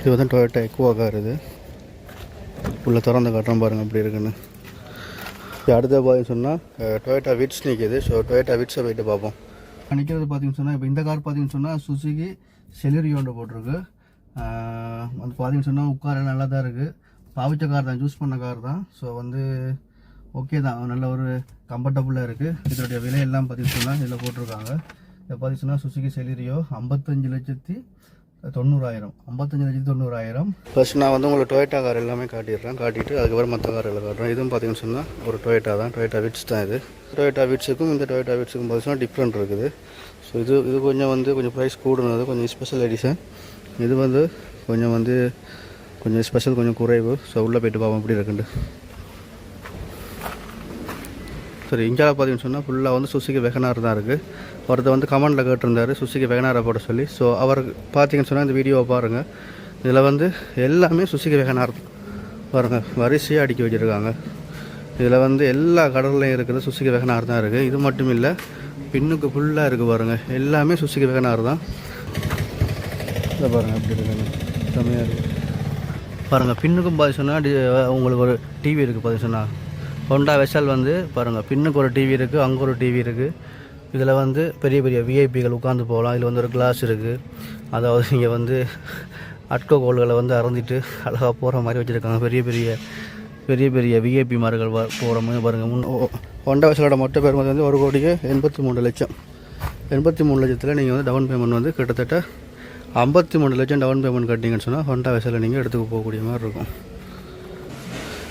இது வந்து Toyota எக்குவா car இது. உள்ளே திறந்து காட்டுறோம் பாருங்கள் அப்படி இருக்குன்னு. அடுத்த பார்த்தீங்கன்னு சொன்னால் டொயோட்டா விட்ஸ் நிற்கிது ஸோ டொயோட்டா விட்ஸை போயிட்டு பார்ப்போம். நிற்கிறது பார்த்தீங்கன்னு சொன்னால் இப்போ இந்த கார் பார்த்தீங்கன்னு சொன்னால் சுசுகி செலிரியோண்டு போட்டிருக்கு. வந்து பார்த்தீங்கன்னு சொன்னால் உட்கார நல்லா தான் இருக்குது பாவிச்ச கார் தான் சூஸ் பண்ண கார் தான். ஸோ வந்து ஓகே தான். நல்ல ஒரு கம்ஃபர்டபுளாக இருக்குது இதனுடைய விலையெல்லாம் பார்த்தீங்கன்னு சொன்னால் இதில் போட்டிருக்காங்க. இதை பார்த்தீங்கன்னு சொன்னால் சுசுகி செலிரியோ ஐம்பத்தஞ்சு லட்சத்தி தொண்ணூறாயிரம். ஐம்பத்தஞ்சு லட்சத்து தொண்ணூறாயிரம். ஃபர்ஸ்ட் நான் வந்து உங்களுக்கு டொயோட்டா கார் எல்லாமே காட்டிடுறேன். காட்டிட்டு அதுக்கப்புறம் மற்ற கார் எல்லாம் காட்டுறேன். இதுவும் பார்த்தீங்கன்னு சொன்னால் ஒரு டொயேட்டா தான். டொயேட்டா விட்ஸ் தான் இது. டொயோட்டா விட்ஸுக்கும் இந்த டொயேட்டா விட்ஸுக்கும் பார்த்தீங்கன்னா டிஃப்ரெண்ட் இருக்குது. ஸோ இது இது கொஞ்சம் வந்து கொஞ்சம் ப்ரைஸ் கூடுனது கொஞ்சம் ஸ்பெஷல் எடிஷன் இது வந்து கொஞ்சம் வந்து கொஞ்சம் ஸ்பெஷல் கொஞ்சம் குறைவு. ஸோ உள்ளே போயிட்டு பார்ப்போம். எப்படி இருக்குண்டு சரி இந்தியாவில் பார்த்தீங்கன்னு சொன்னால் ஃபுல்லாக வந்து சுசுகி வெகனார் தான் இருக்குது ஒருத்தர் வந்து கமெண்டில் கேட்டிருந்தார் சுசுகி வெகனாரை போட சொல்லி. ஸோ அவர் பார்த்தீங்கன்னு சொன்னால் இந்த வீடியோவை பாருங்கள் இதில் வந்து எல்லாமே சுசுகி வெகனார் பாருங்கள் வரிசையாக அடுக்கி வச்சுருக்காங்க. இதில் வந்து எல்லா கடல்லையும் இருக்கிறது சுசுகி வெகனார் தான் இருக்குது இது மட்டும் இல்லை பின்னுக்கு ஃபுல்லாக இருக்குது பாருங்கள் எல்லாமே சுசுகி வெகனார் தான். இதை பாருங்கள் அப்படி இருக்குன்னு. செம்மையாக இருக்குது பாருங்கள் பின்னுக்கும் பார்த்து சொன்னால் உங்களுக்கு ஒரு டிவி இருக்குது பார்த்து சொன்னால் ஹோண்டா வெஷல் வந்து பாருங்கள் பின்னுக்கு ஒரு டிவி இருக்குது அங்கே ஒரு டிவி இருக்குது இதில் வந்து பெரிய பெரிய விஐபிகள் உட்காந்து போகலாம். இதில் வந்து ஒரு கிளாஸ் இருக்குது அதாவது இங்கே வந்து அட்கோ கோல்களை வந்து அறந்துட்டு அழகாக போகிற மாதிரி வச்சுருக்காங்க. பெரிய பெரிய பெரிய பெரிய விஐபி மார்கள் போகிற மாதிரி பாருங்கள் முன் ஹோண்டா வெஷலோட மொத்த பேர் வந்து ஒரு கோடியே எண்பத்தி மூணு லட்சம். எண்பத்தி மூணு லட்சத்தில் நீங்கள் வந்து டவுன் பேமெண்ட் வந்து கிட்டத்தட்ட ஐம்பத்தி மூணு லட்சம் டவுன் பேமெண்ட் கட்டிங்கன்னு சொன்னால் ஹோண்டா வெசலில் நீங்கள் எடுத்துக்க போகக்கூடிய மாதிரி இருக்கும்.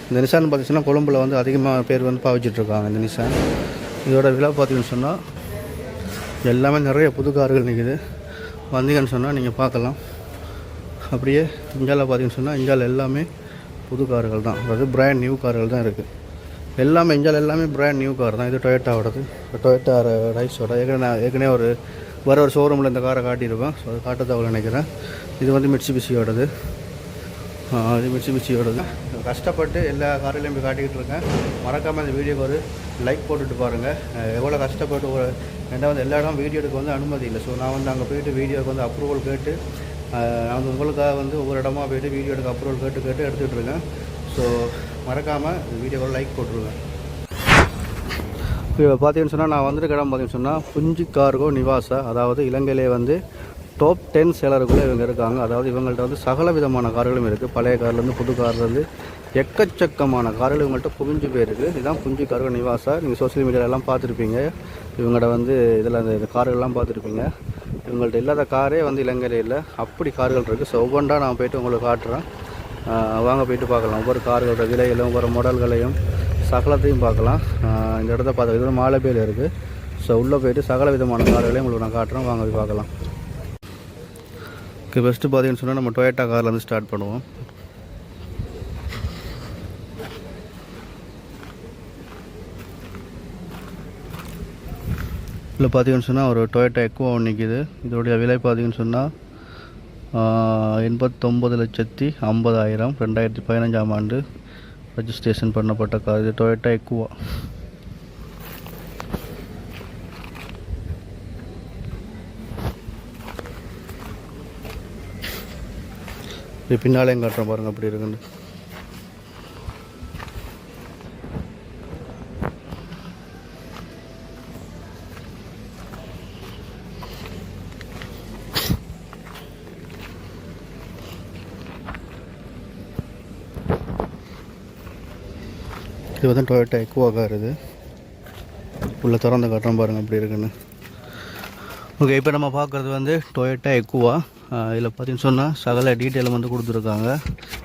இந்த நிசான் பார்த்தீங்கன்னா கொழும்பில் வந்து அதிகமாக பேர் வந்து பாவிச்சிட்ருக்காங்க இந்த நிசான். இதோட விழா பார்த்தீங்கன்னு சொன்னால் எல்லாமே நிறைய புது கார்கள் நிற்குது வந்தீங்கன்னு சொன்னால் நீங்கள் பார்க்கலாம். அப்படியே இந்தியாவில் பார்த்தீங்கன்னு சொன்னால் இந்தியாவில் எல்லாமே புது கார்கள் தான். அதாவது பிராண்ட் நியூ கார்கள் தான் இருக்குது எல்லாமே இந்தியாவில் எல்லாமே பிராண்ட் நியூ கார் தான். இது டொயேட்டாவோடது டொயோட்டா ரைஸோட ஏற்கனவே நான் ஏற்கனவே ஒரு வர ஒரு ஷோரூமில் இந்த காரை காட்டியிருப்பேன் ஸோ அது காட்ட தகவல் நினைக்கிறேன். இது வந்து மிட்சுபிஷியோடது மிச்சி மிச்சி மிட்சுபிஷியோடது கஷ்டப்பட்டு எல்லா காரிலையும் போய் காட்டிக்கிட்டு இருக்கேன். மறக்காமல் இந்த வீடியோக்கு ஒரு லைக் போட்டுட்டு பாருங்கள் எவ்வளோ கஷ்டப்பட்டு ஒரு ரெண்டாவது எல்லா இடம் வீடியோ எடுக்க வந்து அனுமதி இல்லை. ஸோ நான் வந்து அங்கே போயிட்டு வீடியோக்கு வந்து அப்ரூவல் கேட்டு நான் வந்து உங்களுக்காக வந்து ஒவ்வொரு இடமா போயிட்டு வீடியோ எடுக்க அப்ரூவல் கேட்டு கேட்டு எடுத்துகிட்டு இருக்கேன். ஸோ மறக்காமல் வீடியோக்கு லைக் போட்டுருவேன் இப்போ பார்த்தீங்கன்னு சொன்னால் நான் வந்துட்டு இடம் பார்த்தீங்கன்னு சொன்னால் புஞ்சி கார்கோ நிவாசா அதாவது இலங்கையிலே வந்து டாப் டென் சேலருக்குள்ளே இவங்க இருக்காங்க. அதாவது இவங்கள்ட்ட வந்து சகல விதமான கார்களும் இருக்குது பழைய கார்லேருந்து புது கார்லேருந்து எக்கச்சக்கமான கார்கள் இவங்கள்ட்ட குவிஞ்சு போயிருக்கு. இதுதான் குஞ்சு கார்கள் நிவாசா. நீங்கள் சோஷியல் மீடியாலெல்லாம் பார்த்துருப்பீங்க. இவங்களோட வந்து இதில் அந்த இந்த கார்கள்லாம் பார்த்துருப்பீங்க. இவங்கள்ட்ட இல்லாத காரே வந்து இலங்கையில் இல்லை. அப்படி கார்கள் இருக்குது ஸோ ஒவ்வொன்றா நான் போயிட்டு உங்களுக்கு காட்டுறேன். வாங்க போயிட்டு பார்க்கலாம். ஒவ்வொரு கார்களோட விலைகளும் ஒவ்வொரு மாடல்களையும் சகலத்தையும் பார்க்கலாம். இந்த இடத்த பார்த்து இது வந்து இருக்குது ஸோ உள்ளே போயிட்டு சகல விதமான கார்களையும் உங்களுக்கு நான் காட்டுறேன். வாங்க போய் பார்க்கலாம். இது ஃபஸ்ட்டு பார்த்தீங்கன்னு சொன்னால் நம்ம டொயேட்டா கார்லேருந்து ஸ்டார்ட் பண்ணுவோம். இதில் பார்த்தீங்கன்னு சொன்னால் ஒரு டொயேட்டா எக்குவா ஒன்று நிற்கிது இதோடைய விலை பார்த்தீங்கன்னு சொன்னால் எண்பத்தொம்பது லட்சத்தி ஐம்பதாயிரம். ரெண்டாயிரத்தி பதினஞ்சாம் ஆண்டு ரெஜிஸ்ட்ரேஷன் பண்ணப்பட்ட கார் இது டொயோட்டா எக்குவா இது பின்னாலேயும் காட்டுறேன் பாருங்கள் அப்படி இருக்குன்னு. இது வந்து டொயோட்டா எக்குவாக கார் இது உள்ளே திறந்து காட்டுறோம் பாருங்கள் அப்படி இருக்குன்னு. ஓகே இப்போ நம்ம பார்க்குறது வந்து டொயோட்டா எக்குவா இதில் பார்த்தீங்கன்னு சொன்னால் சகல டீட்டெயிலும் வந்து கொடுத்துருக்காங்க.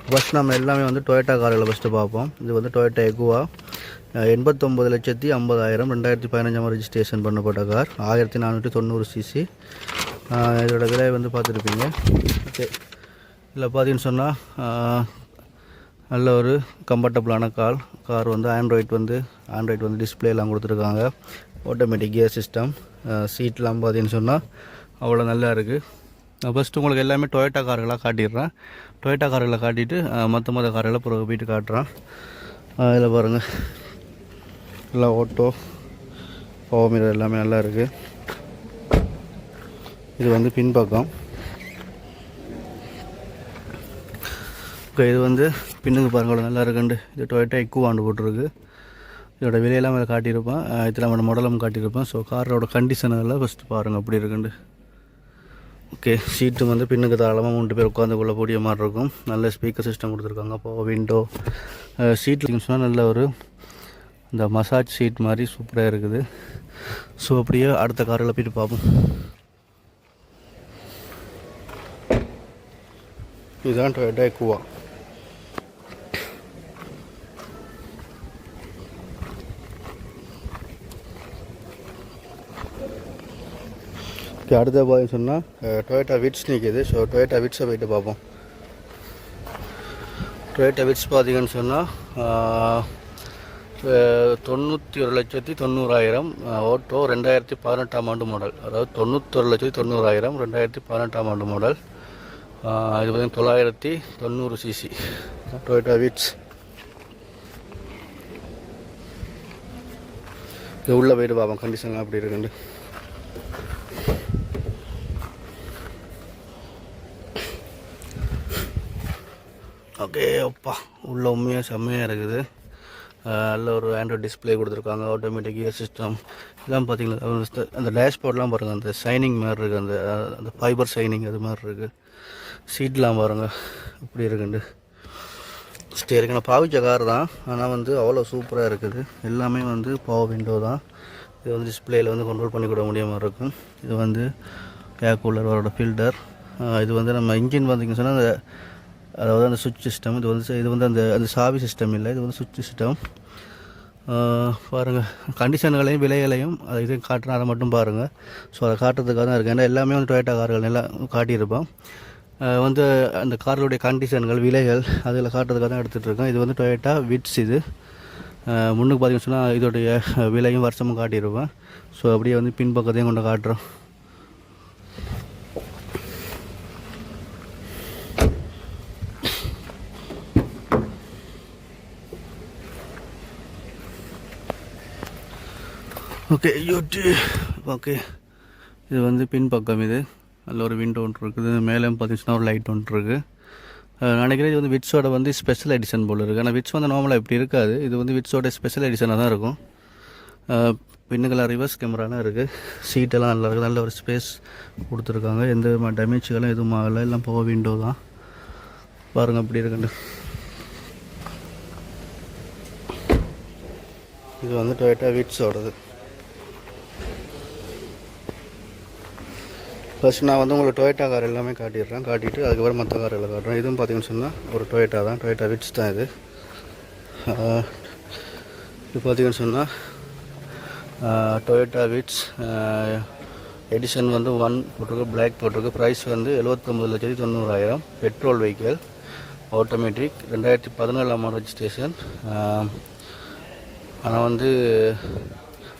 ஃபஸ்ட் நம்ம எல்லாமே வந்து டொயோட்டா காரில் ஃபஸ்ட்டு பார்ப்போம். இது வந்து டொயோட்டா எக்குவா எண்பத்தொம்பது லட்சத்தி ஐம்பதாயிரம் ரெண்டாயிரத்தி பதினஞ்சாம் ரெஜிஸ்ட்ரேஷன் பண்ணப்பட்ட கார் ஆயிரத்தி நானூற்றி தொண்ணூறு சிசி இதோட விலை வந்து பார்த்துருப்பீங்க. ஓகே இதில் பார்த்தீங்கன்னு சொன்னால் நல்ல ஒரு கம்ஃபர்டபுளான கார் கார் வந்து ஆண்ட்ராய்ட் வந்து ஆண்ட்ராய்ட் வந்து டிஸ்பிளேலாம் கொடுத்துருக்காங்க. ஆட்டோமேட்டிக் கியர் சிஸ்டம் சீட்லாம் பார்த்தீங்கன்னு சொன்னால் அவ்வளோ நல்லா இருக்குது ஃபஸ்ட்டு உங்களுக்கு எல்லாமே டொயோட்டா கார்களாக காட்டிடுறேன். டொயோட்டா கார்களை காட்டிட்டு uh, மற்ற மற்ற கார்களை பிறகு போயிட்டு காட்டுறேன். இதில் பாருங்கள் எல்லாம் ஓட்டோ பவர் எல்லாமே நல்லா இருக்குது இது வந்து பின்பக்கம். ஓகே இது வந்து பின்னுக்கு பாருங்கள் நல்லா இருக்குண்டு இது டொயட்டா இக்குவாண்டு போட்டிருக்கு. இதோட விலையெல்லாம் அதில் காட்டியிருப்பேன் அஹ் இதில் நம்ம மாடலும் காட்டியிருப்பேன் ஸோ காரோட கண்டிஷன் எல்லாம் ஃபஸ்ட்டு பாருங்கள் அப்படி இருக்குண்டு ஓகே சீட்டு வந்து பின்னுக்கு தாராளமாக மூணு பேர் உட்காந்து கொள்ளக்கூடிய மாதிரி இருக்கும். நல்ல ஸ்பீக்கர் சிஸ்டம் கொடுத்துருக்காங்க. அப்போ விண்டோ சீட்டில் சொன்னால் நல்ல ஒரு இந்த மசாஜ் சீட் மாதிரி சூப்பராக இருக்குது. ஸோ அப்படியே அடுத்த காரில் போயிட்டு பார்ப்போம். இதுதான் டொயட்டா குவா ஓகே அடுத்த பார்த்தீங்கன்னு சொன்னால் டொயேட்டா விட்ஸ் நிற்கிது ஸோ டொயேட்டா விட்ஸை போயிட்டு பார்ப்போம். டொயேட்டா விட்ஸ் பார்த்தீங்கன்னு சொன்னால் தொண்ணூற்றி ஒரு லட்சத்தி தொண்ணூறாயிரம் ஓட்டோ ரெண்டாயிரத்தி பதினெட்டாம் ஆண்டு மாடல் அதாவது தொண்ணூற்றொரு லட்சத்தி தொண்ணூறாயிரம் ரெண்டாயிரத்தி பதினெட்டாம் ஆண்டு மாடல் இது பார்த்தீங்கன்னா தொள்ளாயிரத்தி தொண்ணூறு சிசி டொயோட்டா விட்ஸ் இது உள்ளே போயிட்டு பார்ப்போம். கண்டிஷன்லாம் அப்படி இருக்குன்னு. ஓகே அப்பா உள்ள உண்மையாக செம்மையாக இருக்குது. நல்ல ஒரு ஆண்ட்ராய்ட் டிஸ்ப்ளே கொடுத்துருக்காங்க ஆட்டோமேட்டிக் இயர் சிஸ்டம் இதெல்லாம் பார்த்தீங்கன்னா அந்த டேஷ்போர்ட்லாம் பாருங்கள் அந்த ஷைனிங் மாதிரி இருக்குது அந்த அந்த ஃபைபர் ஷைனிங் அது மாதிரி இருக்குது சீட்லாம் பாருங்கள் இப்படி இருக்குண்டு. ஸ்டேரிங் நான் பாவிச்ச கார் தான் ஆனால் வந்து அவ்வளோ சூப்பராக இருக்குது. எல்லாமே வந்து பவர் விண்டோ தான். இது வந்து டிஸ்பிளேயில் வந்து கண்ட்ரோல் பண்ணி கொடுக்க முடியாமல் இருக்கும். இது வந்து ஏர் அவரோட ஃபில்டர் இது வந்து நம்ம இன்ஜின் பார்த்தீங்கன்னு சொன்னால் அந்த அதாவது அந்த சுவிட்ச் சிஸ்டம் இது வந்து இது வந்து அந்த அந்த சாவி சிஸ்டம் இல்லை இது வந்து சுவிட்ச் சிஸ்டம். பாருங்கள் கண்டிஷன்களையும் விலைகளையும் அதை இதையும் காட்டுறேன் அதை மட்டும் பாருங்கள் ஸோ அதை காட்டுறதுக்காக தான் இருக்குது ஏன்னா எல்லாமே வந்து டொயேட்டா கார்கள் எல்லாம் காட்டியிருப்போம். வந்து அந்த கார்களுடைய கண்டிஷன்கள் விலைகள் அதில் காட்டுறதுக்காக தான் எடுத்துகிட்டு இருக்கேன் இது வந்து டொயேட்டா விட்ஸ் இது. முன்னுக்கு பார்த்தீங்கன்னு சொன்னால் இதோடைய விலையும் வருஷமும் காட்டியிருப்பேன் ஸோ அப்படியே வந்து பின்பக்கத்தையும் கொண்டு காட்டுறோம். ஓகே யூடி ஓகே இது வந்து பின்பக்கம் இது. நல்ல ஒரு விண்டோ ஒன்று இருக்குது. மேலே பார்த்தீங்கன்னா ஒரு லைட் ஒன்று இருக்குது நினைக்கிறேன் இது வந்து விட்ஸோட வந்து ஸ்பெஷல் எடிஷன் போல் இருக்குது ஆனால் விட்ஸ் வந்து நார்மலாக இப்படி இருக்காது. இது வந்து விட்ஸோட ஸ்பெஷல் எடிஷனாக தான் இருக்கும். அஹ் பின்னுக்கெல்லாம் ரிவர்ஸ் கேமராலாம் இருக்குது சீட்டெல்லாம் நல்லா இருக்குது நல்ல ஒரு ஸ்பேஸ் கொடுத்துருக்காங்க. எந்த விதமான டேமேஜ்களும் எதுவும் ஆகலை. எல்லாம் போக விண்டோ தான். பாருங்கள் அப்படி இருக்குண்டு இது வந்து டொயேட்டா விட்ஸோடது ஃபர்ஸ்ட் நான் வந்து உங்களுக்கு டொயேட்டா கார் எல்லாமே காட்டிடுறேன். காட்டிட்டு அதுக்கப்புறம் மற்ற கார் எல்லாம் காட்டுறேன். இதுவும் பார்த்தீங்கன்னு சொன்னால் ஒரு டொயேட்டா தான். டொயேட்டா விட்ஸ் தான் இது. இது பார்த்தீங்கன்னு சொன்னால் டொயேட்டா விட்ஸ் எடிஷன் வந்து ஒன் போட்டிருக்கு பிளாக் போட்டிருக்கு. ப்ரைஸ் வந்து எழுபத்தொம்பது லட்சத்தி தொண்ணூறாயிரம். பெட்ரோல் வெஹிக்கிள் ஆட்டோமேட்டிக் ரெண்டாயிரத்தி பதினேழாம் ஆண்டு ரெஜிஸ்ட்ரேஷன் ஆனால் வந்து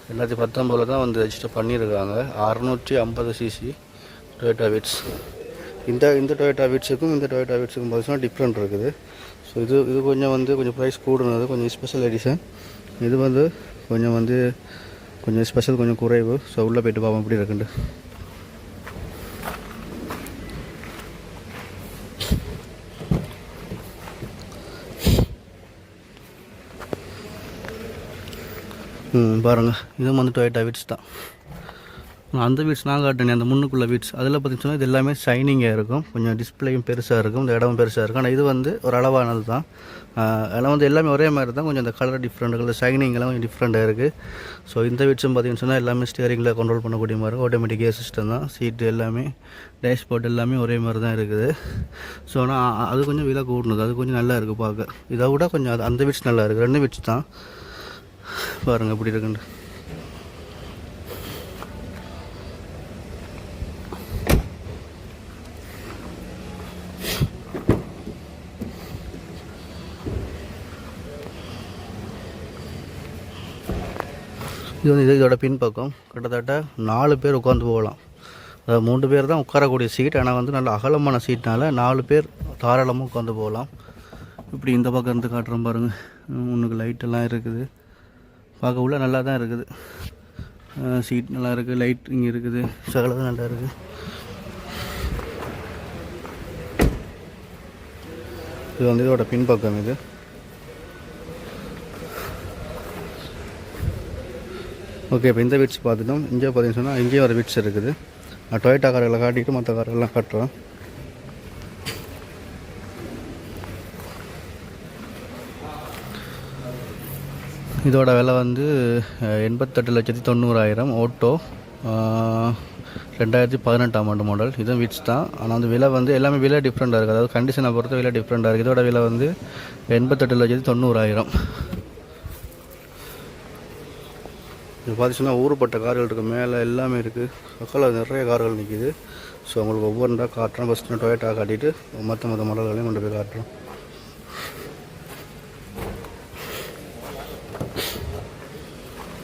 ரெண்டாயிரத்தி பத்தொம்போதில் தான் வந்து ரெஜிஸ்டர் பண்ணியிருக்காங்க. அறநூற்றி ஐம்பது சிசி டொயோட்டா வீட்ஸ் இந்த இந்த டொயோட்டா வீட்ஸுக்கும் இந்த டொயோட்டா வீட்ஸுக்கும் பார்த்தீங்கன்னா டிஃப்ரெண்ட் இருக்குது. ஸோ இது இது கொஞ்சம் வந்து கொஞ்சம் ப்ரைஸ் கூடுனது கொஞ்சம் ஸ்பெஷல் எடிஷன் இது வந்து கொஞ்சம் வந்து கொஞ்சம் ஸ்பெஷல் கொஞ்சம் குறைவு. ஸோ உள்ளே போயிட்டு பார்ப்போம் எப்படி இருக்குண்டு ம் பாருங்கள் இதுவும் வந்து டொயேட்டா வீட்ஸ் தான் அந்த வீட்ஸ் நான் காட்டினேன் அந்த முன்னுக்குள்ள வீட்ஸ். அதில் பார்த்திங்கன்னா இது எல்லாமே ஷைனிங்காக இருக்கும். கொஞ்சம் டிஸ்பிளேயும் பெருசாக இருக்கும் இந்த இடமும் பெருசாக இருக்கும். ஆனால் இது வந்து ஒரு அளவானது தான். அதெல்லாம் வந்து எல்லாமே ஒரே மாதிரி தான். கொஞ்சம் இந்த கலர் டிஃப்ரெண்ட் கலர் ஷைனிங் கொஞ்சம் டிஃப்ரெண்ட்டாக இருக்குது ஸோ இந்த வீட்ஸும் பார்த்தீங்கன்னு சொன்னால் எல்லாமே ஸ்டியரிங்கில் கண்ட்ரோல் பண்ணக்கூடிய மாதிரி இருக்கும் ஆட்டோமேட்டிக் சிஸ்டம் தான். சீட்டு எல்லாமே டேஷ்போர்ட் எல்லாமே ஒரே மாதிரி தான் இருக்குது. ஸோ ஆனால் அது கொஞ்சம் விலை கூடணுது அது கொஞ்சம் நல்லா இருக்குது பார்க்க. இதை விட கொஞ்சம் அது அந்த வீட்ஸ் நல்லா இருக்குது ரெண்டு வீட்ஸ் தான். பாருங்கள் எப்படி இருக்குன்னு இது வந்து இது இதோட பின்பக்கம். கிட்டத்தட்ட நாலு பேர் உட்காந்து போகலாம். அதாவது மூன்று பேர் தான் உட்காரக்கூடிய சீட் ஆனால் வந்து நல்ல அகலமான சீட்னால நாலு பேர் தாராளமாக உட்காந்து போகலாம். இப்படி இந்த பக்கம் இருந்து காட்டுறோம் பாருங்கள் முன்னுக்கு லைட்டெல்லாம் இருக்குது. பார்க்க உள்ள நல்லா தான் இருக்குது. சீட் நல்லா இருக்குது லைட் இங்கே இருக்குது. சகலதும் நல்லா இருக்குது இது வந்து இதோட பின்பக்கம் இது. ஓகே இப்போ இந்த வீட்ஸ் பார்த்துட்டோம். இங்கே பார்த்தீங்கன்னு சொன்னால் இங்கேயும் ஒரு வீட்ஸ் இருக்குது. நான் டொயேட்டா கார்களை காட்டிட்டு மற்ற காரெல்லாம் காட்டுறேன் இதோட விலை வந்து எண்பத்தெட்டு லட்சத்தி தொண்ணூறாயிரம் ஓட்டோ ரெண்டாயிரத்தி பதினெட்டாம் ஆண்டு மாடல் இதுவும் வீட்ஸ் தான். ஆனால் அந்த விலை வந்து எல்லாமே விலை டிஃப்ரெண்ட்டாக இருக்குது அதாவது கண்டிஷனை பொறுத்த விலை டிஃப்ரெண்ட்டாக இருக்குது இதோட விலை வந்து எண்பத்தெட்டு லட்சத்தி தொண்ணூறாயிரம். இது பார்த்தீங்கன்னா ஊறுப்பட்ட கார்கள் இருக்குது மேலே எல்லாமே இருக்குது பக்கத்தில் நிறைய கார்கள் நிற்கிது ஸோ உங்களுக்கு ஒவ்வொன்றா காட்டுறோம் ஃபஸ்ட்டு டொயேட்டா காட்டிட்டு மற்ற மற்ற மாடல்களையும் கொண்டு போய் காட்டுறோம்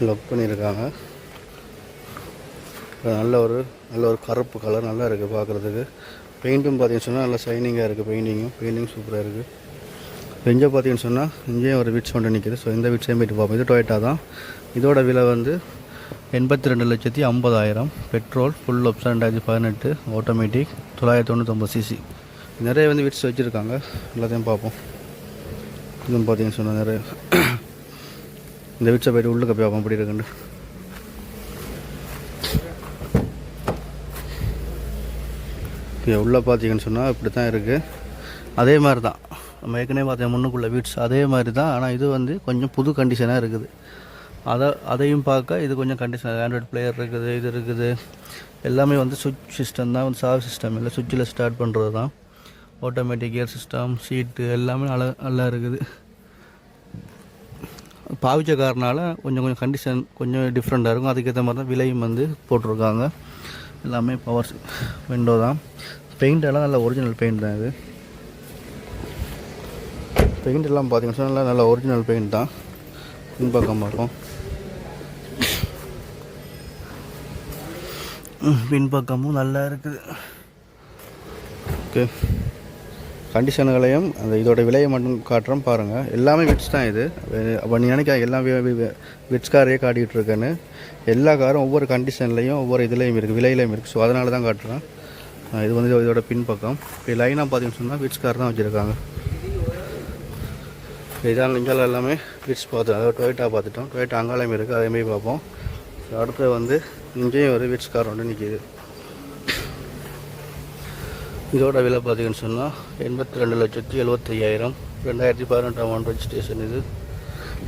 லக் பண்ணியிருக்காங்க. நல்ல ஒரு நல்ல ஒரு கருப்பு கலர் நல்லா இருக்குது பார்க்குறதுக்கு. பெயிண்ட்டும் பார்த்தீங்கன்னு சொன்னால் நல்லா ஷைனிங்காக இருக்குது பெயிண்டிங்கும் பெயிண்டிங் சூப்பராக இருக்குது இங்கே பார்த்தீங்கன்னு சொன்னால் இங்கேயும் ஒரு விட்ஸ் ஒன்று நிற்கிது ஸோ இந்த விட்ஸையும் போயிட்டு பார்ப்போம். இது டொயேட்டா தான். இதோட விலை வந்து எண்பத்தி ரெண்டு லட்சத்தி ஐம்பதாயிரம். பெட்ரோல் ஃபுல் ஆப்ஷன் ரெண்டாயிரத்தி பதினெட்டு ஆட்டோமேட்டிக் தொள்ளாயிரத்தி தொண்ணூத்தொம்பது சிசி நிறைய வந்து விட்ஸ் வச்சுருக்காங்க. எல்லாத்தையும் பார்ப்போம். இதுவும் பார்த்தீங்கன்னு சொன்னால் நிறைய. இந்த விட்ஸை போய்ட்டு உள்ளுக்க போய் பார்ப்போம். அப்படி இருக்குன்னு. ஓகே உள்ளே பார்த்தீங்கன்னு சொன்னால் இப்படி தான் இருக்குது அதே மாதிரி தான் நம்ம ஏற்கனவே பார்த்தேன் முன்னுக்குள்ள வீட்ஸ். அதே மாதிரி தான் ஆனால் இது வந்து கொஞ்சம் புது கண்டிஷனாக இருக்குது. அதை அதையும் பார்க்க இது கொஞ்சம் கண்டிஷன் ஆண்ட்ராய்டு பிளேயர் இருக்குது இது இருக்குது. எல்லாமே வந்து சுவிட்ச் சிஸ்டம் தான் வந்து சாவி சிஸ்டம் இல்லை. சுவிட்சில் ஸ்டார்ட் பண்ணுறது தான். ஆட்டோமேட்டிக் கியர் சிஸ்டம் சீட்டு எல்லாமே நல்லா நல்லா இருக்குது. பாவிச்ச காரனால் கொஞ்சம் கொஞ்சம் கண்டிஷன் கொஞ்சம் டிஃப்ரெண்ட்டாக இருக்கும். அதுக்கேற்ற மாதிரி தான் விலையும் வந்து போட்டிருக்காங்க. எல்லாமே பவர் விண்டோ தான். பெயிண்ட் எல்லாம் நல்ல ஒரிஜினல் பெயிண்ட் தான் இது. பெயிண்ட் எல்லாம் பார்த்தீங்கன்னா நல்லா நல்ல ஒரிஜினல் பெயிண்ட் தான். பின்பக்கமாக இருக்கும். பின்பக்கமும் நல்லா இருக்குது. ஓகே கண்டிஷனுகளையும் அந்த இதோட விலையை மட்டும் காட்டுறோம் பாருங்கள் எல்லாமே விட்ஸ் தான் இது. அப்போ நீ நினைக்க எல்லாம் விட்ஸ் காரையே காட்டிகிட்டு இருக்கேன்னு. எல்லா காரும் ஒவ்வொரு கண்டிஷன்லையும் ஒவ்வொரு இதுலேயும் இருக்குது விலையிலையும் இருக்குது ஸோ அதனால தான் காட்டுறேன். இது வந்து இதோட பின்பக்கம். இப்போ லைனாக பார்த்தீங்கன்னு சொன்னால் விட்ஸ் கார் தான் வச்சுருக்காங்க. இதான் இங்கால எல்லாமே விட்ஸ் பார்த்தோம் அதாவது டொயேட்டா பார்த்துட்டோம். டொயேட்டா அங்காலையும் இருக்குது அதேமாதிரி பார்ப்போம். அடுத்து வந்து இங்கேயும் ஒரு வீட்ஸ் கார் ஒன்று நிற்கிது இதோட விலை பார்த்தீங்கன்னு சொன்னால் எண்பத்தி ரெண்டு லட்சத்தி எழுபத்தையாயிரம் ரெண்டாயிரத்தி பதினெட்டாம் ஆண்டு ரெஜிஸ்ட்ரேஷன் இது.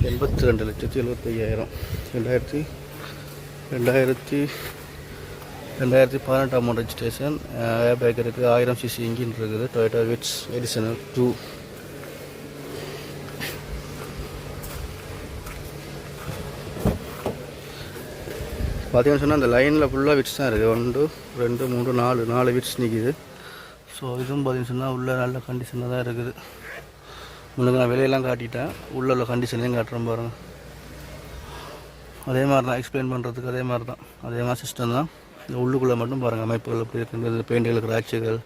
எண்பத்தி ரெண்டு லட்சத்தி எழுபத்தையாயிரம் ரெண்டாயிரத்தி ரெண்டாயிரத்தி ரெண்டாயிரத்தி பதினெட்டாம் ஆண்டு ரெஜிஸ்ட்ரேஷன் ஏர் இருக்குது ஆயிரம் சிசி இன்ஜின் இருக்குது. டொயோட்டா விட்ஸ் எடிஷனல் டூ பார்த்தீங்கன்னு சொன்னால் அந்த லைனில் ஃபுல்லாக விட்ஸ் தான் இருக்குது. ஒன்று ரெண்டு மூணு நாலு நாலு விட்ஸ் நிற்கிது ஸோ இதுவும் பார்த்தீங்கன்னு சொன்னால் உள்ளே நல்ல கண்டிஷனில் தான் இருக்குது. உங்களுக்கு நான் விலையெல்லாம் காட்டிட்டேன். உள்ள உள்ள கண்டிஷன்லையும் காட்டுறேன் பாருங்கள் அதே மாதிரி தான் எக்ஸ்பிளைன் பண்ணுறதுக்கு அதே மாதிரி தான். அதே மாதிரி சிஸ்டம் தான். இந்த உள்ளுக்குள்ளே மட்டும் பாருங்கள் அமைப்புகள் எப்படி இருக்குது பெயிண்டுகள் கிராட்சிகள்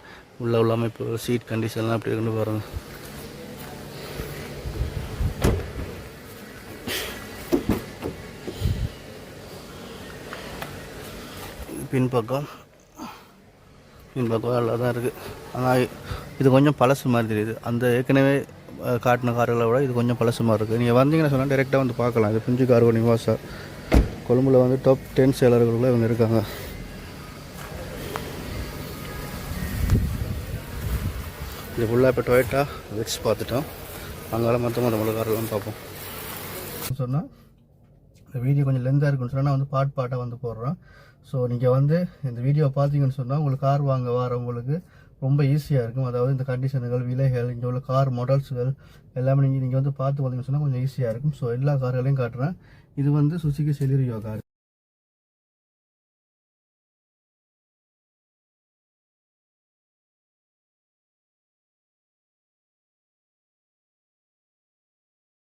உள்ள உள்ள அமைப்பு சீட் கண்டிஷன்லாம் எப்படி இருக்குன்னு பாருங்கள் பின்பக்கம். பின்பக்கம் நல்லா தான் இருக்குது ஆனால் இது கொஞ்சம் பழசு மாதிரி தெரியுது. அந்த ஏற்கனவே காட்டின கார்களை விட இது கொஞ்சம் பழசு மாதிரி இருக்குது நீங்கள் வந்தீங்கன்னா சொன்னால் டேரெக்டாக வந்து பார்க்கலாம். இது பிஞ்சு கார்கோ நிவாசா. கொழும்புல வந்து டாப் டென் சேலர்களுக்குள்ள இவங்க இருக்காங்க. இது ஃபுல்லாக இப்போ டொயட்டா வெக்ஸ் பார்த்துட்டோம். அங்கால மற்ற மற்ற மொழி காரெல்லாம் பார்ப்போம். சொன்னால் இந்த வீடியோ கொஞ்சம் லென்த்தாக இருக்குன்னு சொன்னால் நான் வந்து பாட் பாட்டாக வந்து போடுறேன். ஸோ நீங்கள் வந்து இந்த வீடியோ பார்த்தீங்கன்னு சொன்னால் உங்களுக்கு கார் வாங்க வரவங்களுக்கு ரொம்ப ஈஸியாக இருக்கும். அதாவது இந்த கண்டிஷனுகள் விலைகள் இங்கே உள்ள கார் மாடல்ஸுகள் எல்லாமே நீங்கள் நீங்கள் வந்து பார்த்து பார்த்தீங்கன்னு சொன்னால் கொஞ்சம் ஈஸியாக இருக்கும். ஸோ எல்லா கார்களையும் காட்டுறேன். இது வந்து சுசுகி செலிரியோ கார்